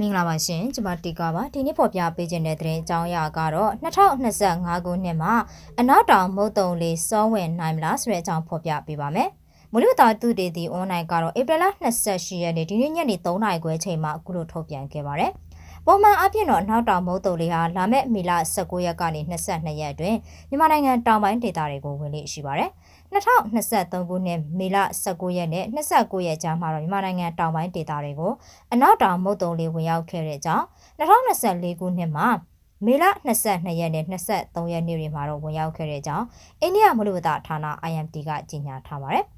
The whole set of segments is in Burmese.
မင်္ဂလာပါရှင်ကျမတီကာပါဒီနေ့ပေါ်ပြပေးခြင်းတဲ့သတင်းအကြောင်းအရာကတော့2025ခုနှစ်မှာအနောက်တောင်မုတ်တုံလေးစောဝင်နိုင်မလားဆိုတဲ့အကြောင်းဖော်ပြပေးပါမယ်။မူလတာသူတေတီ online ကတော့ဧပြီလ28ရက်နေ့ဒီနေ့ညနေ3နာရီခွဲချိန်မှာအခုလိုထုတ်ပြန်ခဲ့ပါတယ်။ ပုံမှန်အပြင်တော့နောက်တောင်မုတ်တုံလေးဟာလာမယ့်မေလ19ရက်ကနေ22ရက်အတွင်းမြန်မာနိုင်ငံတောင်ပိုင်းဒေသတွေကိုဝင်လေရှိပါတယ်။2023ခုနှစ်မေလ19ရက်နဲ့29ရက်ကြားမှာတော့မြန်မာနိုင်ငံတောင်ပိုင်းဒေသတွေကိုအနောက်တောင်မုတ်တုံလေးဝင်ရောက်ခဲ့တဲ့ကြောင်း2024ခုနှစ်မှာမေလ22ရက်နဲ့23ရက်နေ့တွေမှာတော့ဝင်ရောက်ခဲ့တဲ့ကြောင်းအိန္ဒိယမလူဝတဌာန IMT ကကြေညာထားပါတယ်။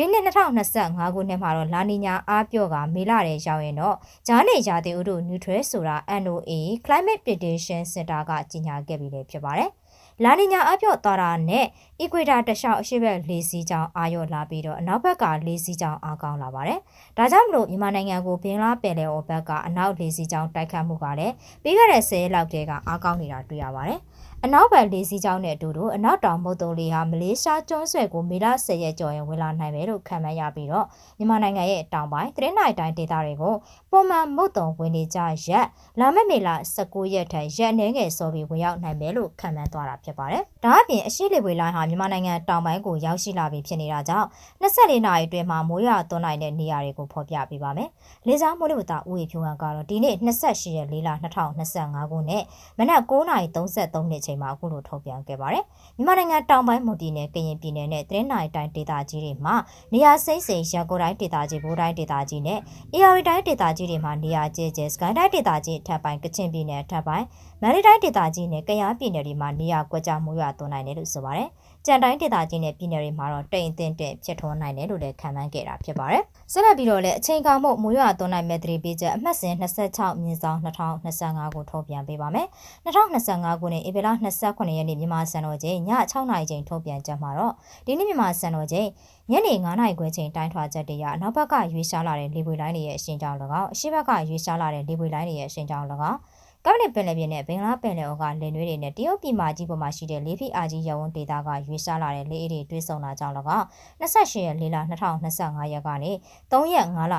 ဒီနှစ်2025ခုနှစ်မှာတော့လာနီညာအားပြော့ကမေလရဲရောက်ရင်တော့ဂျားနေရာသီဥတု neutral ဆိုတာ NOA Climate Prediction Center ကကြေညာခဲ့ပြီးလည်းဖြစ်ပါတယ်။လာနီညာအပြော့သွားတာနဲ့အီကွေတာတလျှောက်အရှိဘက်လေးစီးကြောင်းအာရော့လာပြီးတော့အနောက်ဘက်ကလေးစီးကြောင်းအားကောင်းလာပါတယ်။ဒါကြောင့်မလို့မြန်မာနိုင်ငံကိုဘင်္ဂလားပင်လယ်အော်ဘက်ကအနောက်လေးစီးကြောင်းတိုက်ခတ်မှုကလည်းပြီးခဲ့တဲ့10ရက်လောက်တည်းကအားကောင်းနေတာတွေ့ရပါတယ်။ အနောက်ဘက်လေးစီးကြောင်းနဲ့အတူတူအနောက်တောင်မုတ်တုံလေးဟာမလေးရှားကျွန်းဆွယ်ကိုမေလ10ရက်ကျော်ရင်ဝင်လာနိုင်မယ်လို့ခန့်မှန်းရပြီးတော့မြန်မာနိုင်ငံရဲ့တောင်ပိုင်းတရင်နိုင်တိုင်းဒေသတွေကိုပုံမှန်မုတ်တုံဝင်နေကြရက်လာမယ့်မေလ19ရက်ထက်ရက်နှဲငယ်စောပြီးဝင်ရောက်နိုင်မယ်လို့ခန့်မှန်းသွားတာဖြစ်ပါတယ်။ဒါအပြင်အရှိလေဝေလိုင်းဟာမြန်မာနိုင်ငံတောင်ပိုင်းကိုရောက်ရှိလာပြီဖြစ်နေတာကြောင့်24နာရီအတွင်းမှာမိုးရွာသွန်းနိုင်တဲ့နေရာတွေကိုဖော်ပြပေးပါမယ်။လေကြောင်းမိုးလေဝသဥယျာဉ်ဖြူဟန်ကတော့ဒီနေ့28ရက်၄လ2025ခုနှစ်မနက်9:33နှစ်ချိန်မှာအခုလိုထုတ်ပြန်ခဲ့ပါတယ်။မြန်မာနိုင်ငံတောင်ပိုင်းမွန်ပြည်နယ်၊ကရင်ပြည်နယ်နဲ့တရင်းနိုင်တိုင်းဒေသကြီးတွေမှာနေရာစိမ့်စိမ်ရန်ကုန်တိုင်းဒေသကြီး၊ဘိုးတိုင်းဒေသကြီးနဲ့အေရီတိုင်းဒေသကြီးတွေမှာနေရာကျဲကျဲစကိုင်းတိုင်းဒေသကြီးထပ်ပိုင်းကချင်ပြည်နယ်ထပ်ပိုင်းမန္တလေးတိုင်းဒေသကြီးနဲ့ကယားပြည်နယ်တွေမှာနေရာကွက်ကြားမှုရွာသွန်းနိုင်တယ်လို့ဆိုပါတယ်။ ကြံတိုင်းဒေသကြီးနဲ့ပြည်နယ်တွေမှာတော့တိမ်အထင်တဲ့ဖြစ်ထွန်းနိုင်တယ်လို့လည်းခံမှန်းခဲ့တာဖြစ်ပါတယ်။ဆက်လက်ပြီးတော့လည်းအချိန်ကာမှုမူရွာသွန်းနိုင်မဲ့သတိပေးချက်အမှတ်စဉ်26မြင်းဆောင်2025ကိုထုတ်ပြန်ပေးပါမယ်။2025ခုနှစ်ဧပြီလ29ရက်နေ့မြန်မာစံတော်ချိန်ည6နာရီချိန်ထုတ်ပြန်ချက်မှာတော့ဒီနေ့မြန်မာစံတော်ချိန်ညနေ9နာရီခွဲချိန်တိုင်းထွာချက်တရအနောက်ဘက်ကရွေးရှားလာတဲ့လေပွေလိုင်းတွေရဲ့အရှင်ကြောင့်၎င်းအရှိဘက်ကရွေးရှားလာတဲ့လေပွေလိုင်းတွေရဲ့အရှင်ကြောင့်၎င်း ကမ္ဘာ့ပင်လယ်ပြင်နဲ့ဘင်္ဂလားပင်လယ်အော်ကလင်နွေးတွေနဲ့တရုတ်ပြည်မကြီးပေါ်မှာရှိတဲ့လေးဖိအာကြီးရဝန်းဒေသကရွေးရှားလာတဲ့လေးအေးတွေတွဲဆုံတာကြောင့်၎င်း28ရက်4လ2025ရက်ကနေ3ရက်5လ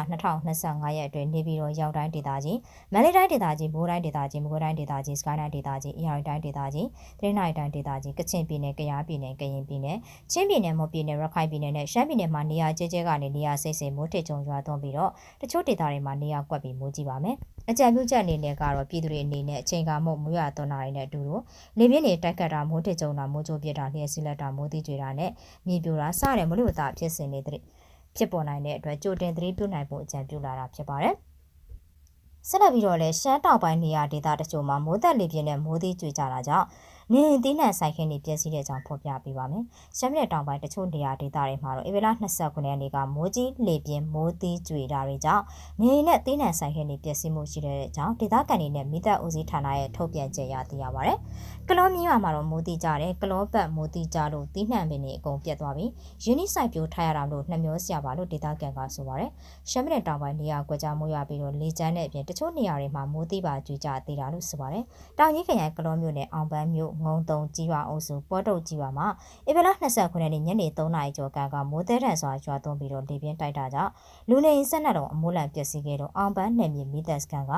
2025ရက်အတွင်းနေပြည်တော်ရောက်တိုင်းဒေသကြီးမန္တလေးတိုင်းဒေသကြီးဘိုးတိုင်းဒေသကြီးမကွေးတိုင်းဒေသကြီးစကိုင်းတိုင်းဒေသကြီးအရာတိုင်းဒေသကြီးတရနိုင်တိုင်းဒေသကြီးကချင်ပြည်နယ်ကယားပြည်နယ်ကရင်ပြည်နယ်ချင်းပြည်နယ်မွန်ပြည်နယ်ရခိုင်ပြည်နယ်နဲ့ရှမ်းပြည်နယ်မှာနေရာကျဲကျဲကနေနေရာစိတ်စိမ်မိုးထစ်ကြုံရွာသွန်းပြီးတော့တချို့ဒေသတွေမှာနေရာကွက်ပြီးမိုးကြီးပါမယ် အကြံပြုချက်အနေနဲ့ကတော့ပြည်သူတွေအနေနဲ့အချိန်ကမှုမူရသွန်းတာတွေနဲ့အတူတူလေပြင်းတွေတိုက်ခတ်တာမိုးထစ်ကြုံတာမိုးကြိုးပြတာလျှက်စီလက်တာမိုးသီးကြွေတာနဲ့မြေပြိုတာစတဲ့မလို့တာဖြစ်စဉ်တွေဖြစ်ပေါ်နိုင်တဲ့အတွက်ကြိုတင်သတိပြုနိုင်ဖို့အကြံပြုလာတာဖြစ်ပါတယ်ဆက်လက်ပြီးတော့လည်းရှမ်းတောင်ပိုင်းနေရာဒေသတချို့မှာမိုးသက်လေပြင်းနဲ့မိုးသီးကြွေကြတာကြောင့် နေသီးနှံဆိုင်ခင်းတွေပြည့်စည်တဲ့အကြောင်းဖော်ပြပေးပါမယ်။ရှမ်းပြည်တောင်ပိုင်းတချို့နေရာဒေသတွေမှာတော့ဧပြီလ29ရက်နေ့ကမိုးကြီးလေပြင်းမိုးသီးကြွေတာတွေကြောင့်နေနဲ့သီးနှံဆိုင်ခင်းတွေပြည့်စည်မှုရှိတဲ့အကြောင်းဒေသခံတွေနဲ့မိသက်ဦးစီးဌာနရဲ့ထုတ်ပြန်ကြေညာသိရပါဗျ။ကလောမြင်းရွာမှာတော့မိုးသီးကြတယ်။ကလောပတ်မိုးသီးကြလို့သီးနှံပင်တွေအကုန်ပြတ်သွားပြီ။ယူနီဆိုင်ပြိုထားရတာလို့နှမျောစရာပါလို့ဒေသခံကဆိုပါရယ်။ရှမ်းပြည်တောင်ပိုင်းနေရာကွက်ကြားမိုးရွာပြီးတော့လေကျန်းတဲ့အပြင်တချို့နေရာတွေမှာမိုးသီးပါကြွေကြသေးတာလို့ဆိုပါရယ်။တောင်ကြီးခရိုင်ကလောမြို့နယ်အောင်ပန်းမြို့ငုံတုံကြီးရွာအုပ်စုပေါ်တုတ်ကြီးရွာမှာဧပြီလ29ရက်နေ့ညနေ3နာရီကျော်ကကမိုးတဲထန်စွာရွာသွန်းပြီးတော့လေပြင်းတိုက်တာကြောင့်လူနေအိမ်ဆက်နှစ်လုံးအမိုးလန်ပျက်စီးခဲ့တော့အောင်ပန်းနယ်မြေမီသက်စကန်က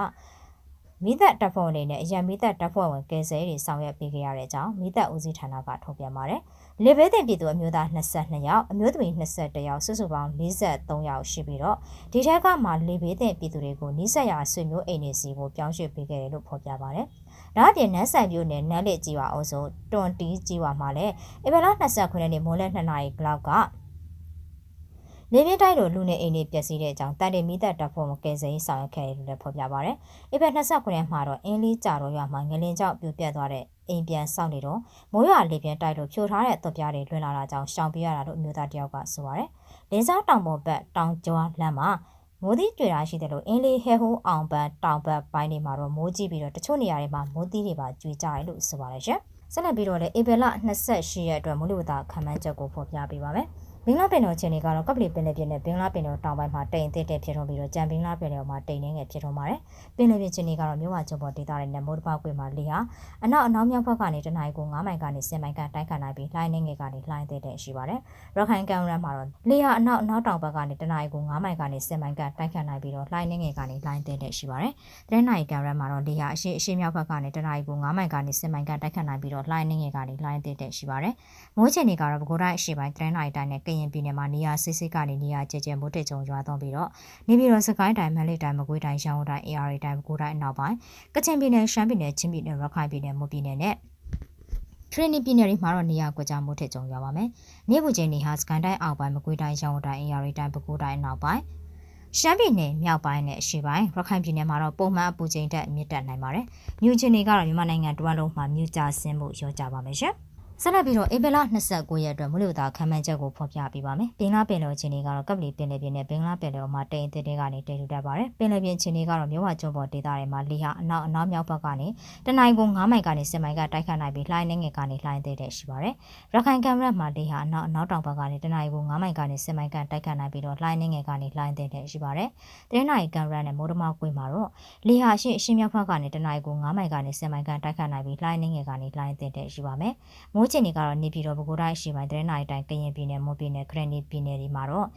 မိသက်တပ်ဖွဲ့အနေနဲ့အရန်မိသက်တပ်ဖွဲ့ဝင်ကယ်ဆယ်ရေးဆောင်ရွက်ပေးခဲ့ရတဲ့အကြောင်းမိသက်ဦးစီးဌာနကထုတ်ပြန်ပါတယ်။လေဘေးတင်ပြည်သူအမျိုးသား22ယောက်အမျိုးသမီး21ယောက်စုစုပေါင်း43ယောက်ရှိပြီးတော့ဒီထက်ကမှလေဘေးတင်ပြည်သူတွေကိုနှိစက်ရဆွေမျိုးအိမ်နေစီကိုပြောင်းရွှေ့ပေးခဲ့တယ်လို့ဖော်ပြပါတယ်။ ဒါအပြင်နန်းဆိုင်မြို့နယ်နန်းလက်ကြီးဝါအုပ်စုတွန်တီးကြီးဝါမှာလည်းဧပြီလ29ရက်နေ့မိုးလယ်2နာရီလောက်ကနေပြတိုက်တို့လူနေအိမ်တွေပျက်စီးတဲ့အကြောင်းတန်တေမိသက်တပ်ဖွဲ့မကယ်ဆယ်ရေးဆောင်ရွက်ခဲ့တယ်လို့လည်းဖော်ပြပါဗျ။ဧပြီ29ရက်မှာတော့အင်းလီကြာတော်ရွာမှာငလင်ကြောက်ပြိုပြက်သွားတဲ့အိမ်ပြန်စောင့်နေတော့မိုးရွာလေပြန်တိုက်လို့ဖြိုထားတဲ့သွပ်ပြားတွေလွင်လာတာကြောင့်ရှောင်ပြရတာလို့အမျိုးသားတယောက်ကဆိုပါဗျ။လင်းစားတောင်ပေါ်ဘက်တောင်ကျော်လမ်းမှာ မိုးသီးကြွေတာရှိတယ်လို့အင်းလေးဟဲဟိုးအောင်ဘတ်တောင်ဘတ်ပိုင်းတွေမှာတော့မိုးကြီးပြီးတော့တချို့နေရာတွေမှာမိုးသီးတွေပါကြွေကြတယ်လို့ဆိုပါတယ်ရှင်။ဆက်လက်ပြီးတော့လည်းဧပြီလ28ရက်အတွက်မူလဝတ္တခံမှန်းချက်ကိုဖော်ပြပေးပါမယ်။ ဘင်္ဂလားပင်လယ်ချင်းတွေကတော့ကပလီပင်လယ်ပြင်နဲ့ဘင်္ဂလားပင်လယ်တောင်ပိုင်းမှာတိမ်အသစ်တဲ့ဖြစ်ထွန်းပြီးတော့ကြံဘင်္ဂလားပင်လယ်မှာတိမ်နေငယ်ဖြစ်ထွန်းပါတယ်။ပင်လယ်ပြင်ချင်းတွေကတော့မြို့ဝကျွန်းပေါ်ဒေသတွေနဲ့မိုးတပောက်ကွေမှာလေဟာအနောက်အနောက်မြောက်ဘက်ကနေတနင်္လာရီကို9မိုင်ကနေ10မိုင်ကတိုက်ခတ်နိုင်ပြီးလှိုင်းနေငယ်ကနေလှိုင်းသေးတဲ့ရှိပါတယ်။ရခိုင်ကမ်းရမ်းမှာတော့လေဟာအနောက်အနောက်တောင်ဘက်ကနေတနင်္လာရီကို9မိုင်ကနေ10မိုင်ကတိုက်ခတ်နိုင်ပြီးတော့လှိုင်းနေငယ်ကနေလှိုင်းသေးတဲ့ရှိပါတယ်။တနင်္လာရီကမ်းရမ်းမှာတော့လေဟာအရှိအရှိမြောက်ဘက်ကနေတနင်္လာရီကို9မိုင်ကနေ10မိုင်ကတိုက်ခတ်နိုင်ပြီးတော့လှိုင်းနေငယ်ကနေလှိုင်းသေးတဲ့ရှိပါတယ်။မိုးချိန်တွေကတော့ပဲခူးတိုင်းအရှိပိုင်းတနင်္လာရီတိုင်းနဲ့ကရင်ပြည်နယ်မှာနေရာစစ်စစ်ကနေနေရာကျကျမိုးတက်ကြုံရွာသွန်းပြီးတော့နေပြည်တော်စကိုင်းတိုင်းမန္တလေးတိုင်းမကွေးတိုင်းရန်ကုန်တိုင်း AR တိုင်းပဲခူးတိုင်းအနောက်ပိုင်းကချင်ပြည်နယ်ရှမ်းပြည်နယ်ချင်းပြည်နယ်ရခိုင်ပြည်နယ်မွန်ပြည်နယ်နဲ့ထရင်းနီပြည်နယ်တွေမှာတော့နေရာကွက်ကြားမိုးထစ်ကြုံရပါမယ်။မြေပူချင်းနေဟာစကန်တိုင်းအောက်ပိုင်းမကွေးတိုင်းရန်ကုန်တိုင်းအင်ယာရီတိုင်းပဲခူးတိုင်းအနောက်ပိုင်းရှမ်းပြည်နယ်မြောက်ပိုင်းနဲ့အရှေ့ပိုင်းရခိုင်ပြည်နယ်မှာတော့ပုံမှန်အပူချိန်တက်မြင့်တက်နိုင်ပါတယ်။မြူချင်းတွေကတော့မြန်မာနိုင်ငံတဝန်းလုံးမှာမြူကျဆင်းမှုရောကြပါမယ်ရှင်။ ဆက်လက်ပြီးတော့ဧပြီလ29ရက်အတွက်မူလသားခံမှန်းချက်ကိုဖော်ပြပေးပါမယ်။ပင်လာပင်လယ်ချင်းတွေကတော့ကပလီပင်လယ်ပြင်နဲ့ဘင်္ဂလားပင်လယ်မှာတိမ်အသစ်တွေကနေတိမ်ထူတတ်ပါတယ်။ပင်လယ်ပြင်ချင်းတွေကတော့မြဝကျွန်းပေါ်ဒေသတွေမှာလေဟာအနောက်အနောက်မြောက်ဘက်ကနေတနိုင်ကုန်9မိုင်ကနေ10မိုင်ကတိုက်ခတ်နိုင်ပြီးလှိုင်းနေငယ်ကနေလှိုင်းသေးတဲ့ရှိပါတယ်။ရခိုင်ကမ်ရက်မှာလေဟာအနောက်အနောက်တောင်ဘက်ကနေတနိုင်ကုန်9မိုင်ကနေ10မိုင်ကတိုက်ခတ်နိုင်ပြီးတော့လှိုင်းနေငယ်ကနေလှိုင်းသေးတဲ့ရှိပါတယ်။တရင်နိုင်ကမ်ရက်နဲ့မိုးတမောက်ကွေးမှာတော့လေဟာရှင်းအရှင်းမြောက်ဘက်ကနေတနိုင်ကုန်9မိုင်ကနေ10မိုင်ကတိုက်ခတ်နိုင်ပြီးလှိုင်းနေငယ်ကနေလှိုင်းသေးတဲ့ရှိပါမယ်။မိုးချင်းတွေကတော့နေပြည်တော်ပဲခူးတိုင်းရှိပိုင်းတရင်နိုင်တိုင်းကရင်ပြည်နယ်မွန်ပြည်နယ်ခရနီပြည်နယ်တွေမှာတော့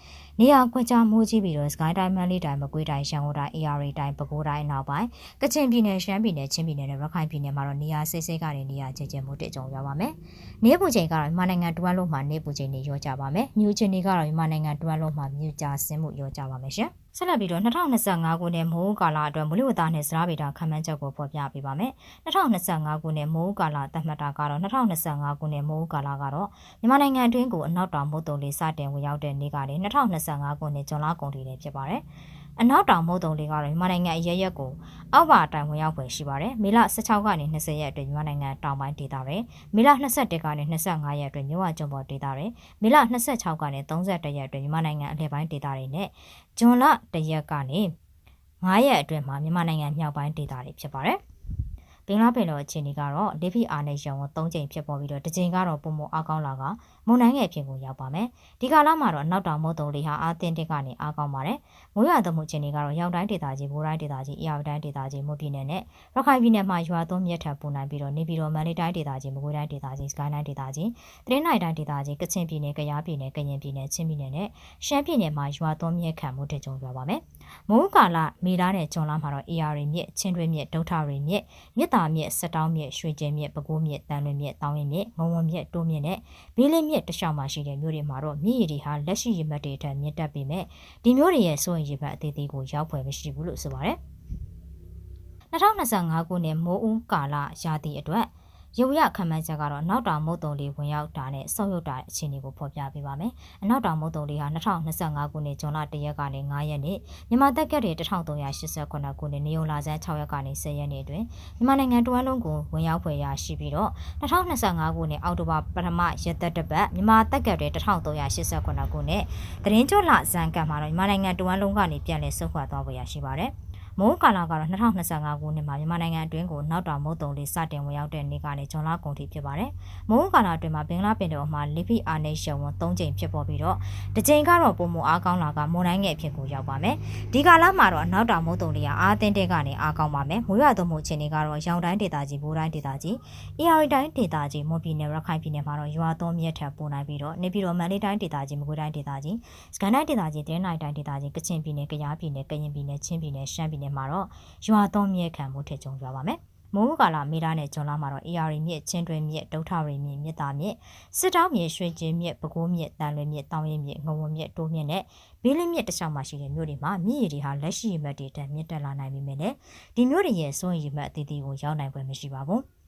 နေရာကွက်ကြားမိုးကြီးပြီးတော့စကိုင်းတိုင်းမန္တလေးတိုင်းမကွေးတိုင်းရန်ကုန်တိုင်း AR တိုင်းပဲခူးတိုင်းနောက်ပိုင်းကချင်ပြည်နယ်ရှမ်းပြည်နယ်ချင်းပြည်နယ်နဲ့ရခိုင်ပြည်နယ်မှာတော့နေရာစိတ်စိတ်ကနေနေရာကျကျမိုးတက်ကြုံရပါမယ်။နေပူချိန်ကတော့မြန်မာနိုင်ငံတွန်းလုံးမှာနေပူချိန်တွေရောကြပါမယ်။မြူချင်းတွေကတော့မြန်မာနိုင်ငံတွန်းလုံးမှာမြူကြဆင်းမှုရောကြပါမယ်ရှင်။ ဆက်လက်ပြီးတော့2025ခုနှစ်မိုးကာလအတွက်မူလဝတ္တနဲ့စရာဗေဒခံမှန်းချက်ကိုဖော်ပြပေးပါမယ်။2025ခုနှစ်မိုးကာလသတ်မှတ်တာကတော့2025ခုနှစ်မိုးကာလကတော့မြန်မာနိုင်ငံအတွင်းကိုအနောက်တောင်မုတ်တုံလေးစတင်ဝင်ရောက်တဲ့နေ့ကနေ2025ခုနှစ်ဇွန်လကုန်ထိလည်းဖြစ်ပါတယ်။ အနောက်တောင်မုတ်တုံလေးကတော့မြန်မာနိုင်ငံအရရက်ကိုအောက်ပါတိုင်ဝင်ရောက်ဖွယ်ရှိပါတယ်။မေလ16ကနေ20ရက်အတွင်းမြန်မာနိုင်ငံတောင်ပိုင်းဒေသတွေမေလ21ကနေ25ရက်အတွင်းမြဝကျွန်းပေါ်ဒေသတွေမေလ26ကနေ31ရက်အတွင်းမြန်မာနိုင်ငံအလယ်ပိုင်းဒေသတွေနဲ့ဇွန်လ1ရက်ကနေ9ရက်အတွင်းမှာမြန်မာနိုင်ငံမြောက်ပိုင်းဒေသတွေဖြစ်ပါတယ်။ဘင်္ဂလားပင်လယ်အခြေအနေကတော့လေဖိအားနဲ့ရံဝန်၃ချိန်ဖြစ်ပေါ်ပြီးတော့တစ်ချိန်ကတော့ပုံမအားကောင်းလာက မုန်တိုင်းငယ်ဖြစ်ကိုရောက်ပါမယ်ဒီကာလမှာတော့နောက်တောင်မုတ်တုံလေးဟာအာသင်တစ်ကနေအားကောင်းပါတယ်မိုးရွာသွန်းမှုအခြေအနေကတော့ရောင်တိုင်းဒေသကြီးဘိုးတိုင်းဒေသကြီးအရာတိုင်းဒေသကြီးမွန်ပြည်နယ်နဲ့ရခိုင်ပြည်နယ်မှာရွာသွန်းမြက်ထပ်ပူနိုင်ပြီးတော့နေပြည်တော်မန္တလေးတိုင်းဒေသကြီးမကွေးတိုင်းဒေသကြီးစကိုင်းတိုင်းဒေသကြီးတရင်းနိုင်တိုင်းဒေသကြီးကချင်ပြည်နယ်ကယားပြည်နယ်ကရင်ပြည်နယ်ချင်းပြည်နယ်နဲ့ရှမ်းပြည်နယ်မှာရွာသွန်းမြက်ခံမှုတကြုံရွာပါမယ်မိုးကာလမေလာနဲ့ဂျွန်လာမှာတော့ AR တွေမြက်ချင်းတွင်းမြက်ဒုထတွေမြက်မြစ်တာမြက်စတောင်းမြက်ရွှေကျင်းမြက်ပဲခူးမြက်တန်လွင်မြက်တောင်းရင်မြက်ငုံဝံမြက်တိုးမြက်နဲ့ဘေးလေးမြက်တခြားမှာရှိတဲ့မြို့တွေမှာတော့မြစ်ရည်တွေဟာလက်ရှိရေမှတ်တွေထက်မြင့်တက်ပေမဲ့ဒီမြို့တွေရဲ့စိုးရင်ရေမှတ်အသေးသေးကိုရောက်ဖွယ်မရှိဘူးလို့ဆိုပါတယ်2025ခုနှစ်မိုးဦးကာလရာသီအတွက် ရုပ်ရခံမှန်းချက်ကတော့နောက်တောင်မုတ်တုံလေးဝင်ရောက်တာနဲ့ဆောက်ရုပ်တာအခြေအနေကိုဖော်ပြပေးပါမယ်။အနောက်တောင်မုတ်တုံလေးဟာ2025ခုနှစ်ဇွန်လ1ရက်ကနေ9ရက်နေ့မြန်မာတက်ကက်တွေ1389ခုနှစ်နေုံလာဆန်း6ရက်ကနေ10ရက်နေ့အတွင်းမြန်မာနိုင်ငံတဝန်းလုံးကိုဝင်ရောက်ဖွယ်ရရှိပြီးတော့2025ခုနှစ်အောက်တိုဘာပထမရက်သက်တပတ်မြန်မာတက်ကက်တွေ1389ခုနှစ်တရင်ကျွလဇန်ကတ်မှာတော့မြန်မာနိုင်ငံတဝန်းလုံးကနေပြန်လည်ဆုတ်ခွာသွားဖွယ်ရရှိပါတယ်။ မိုးကာလကတော့2025ခုနှစ်မှာမြန်မာနိုင်ငံအတွင်းကိုနောက်တောင်မုတ်တုံလေးစတင်ဝင်ရောက်တဲ့နေ့ကနေဇွန်လကုန်ထိဖြစ်ပါတယ်။မိုးကာလအတွင်းမှာဘင်္ဂလားပင်လယ်အော်မှာလီဖီအာနေရှယ်ဝန်၃ကြိမ်ဖြစ်ပေါ်ပြီးတော့တစ်ကြိမ်ကတော့ပုံမအားကောင်းလာကမုန်တိုင်းငယ်ဖြစ်ကိုရောက်ပါမယ်။ဒီကာလမှာတော့နောက်တောင်မုတ်တုံလေးကအားတင်းတဲ့ကနေအားကောင်းပါမယ်။မိုးရွာသွန်းမှုအခြေအနေကတော့ရောင်တိုင်းဒေသကြီးဘိုးတိုင်းဒေသကြီးအီယာရီတိုင်းဒေသကြီးမွန်ပြည်နယ်ရခိုင်ပြည်နယ်မှာတော့ရွာသွန်းမြက်ထပ်ပိုနိုင်ပြီးတော့နေပြည်တော်မန္တလေးတိုင်းဒေသကြီးမကွေးတိုင်းဒေသကြီးစကိုင်းတိုင်းဒေသကြီးတင်းနိုင်တိုင်းဒေသကြီးကချင်ပြည်နယ်ကယားပြည်နယ်ကရင်ပြည်နယ်ချင်းပြည်နယ်ရှမ်းပြည်နယ်မှာတော့ရွာသွန်းမြက်ခံမှုထက်ကြုံကြပါမယ်။မိုးကာလမေလာနဲ့ဂျွန်လာမှာတော့ AR မြစ်ချင်းတွင်မြစ်ဒုထရီမြစ်မြစ်သားမြစ်စစ်တောင်းမြစ်ရွှေကျင်းမြစ်ပဲခူးမြစ်တန်လွင်မြစ်တောင်ရင်မြစ်ငဝုံမြစ်တိုးမြစ်နဲ့ဘီလင်းမြစ်တခြားမှာရှိတဲ့မြို့တွေမှာမြစ်ရည်တွေဟာလက်ရှိမြတ်တွေတက်မြင့်တက်လာနိုင်ပြီမယ်လေဒီမြို့တွေရဲ့စိုးရိမ်မှတ်အသီးသီးကိုရောက်နိုင်ပွဲမရှိပါဘူး။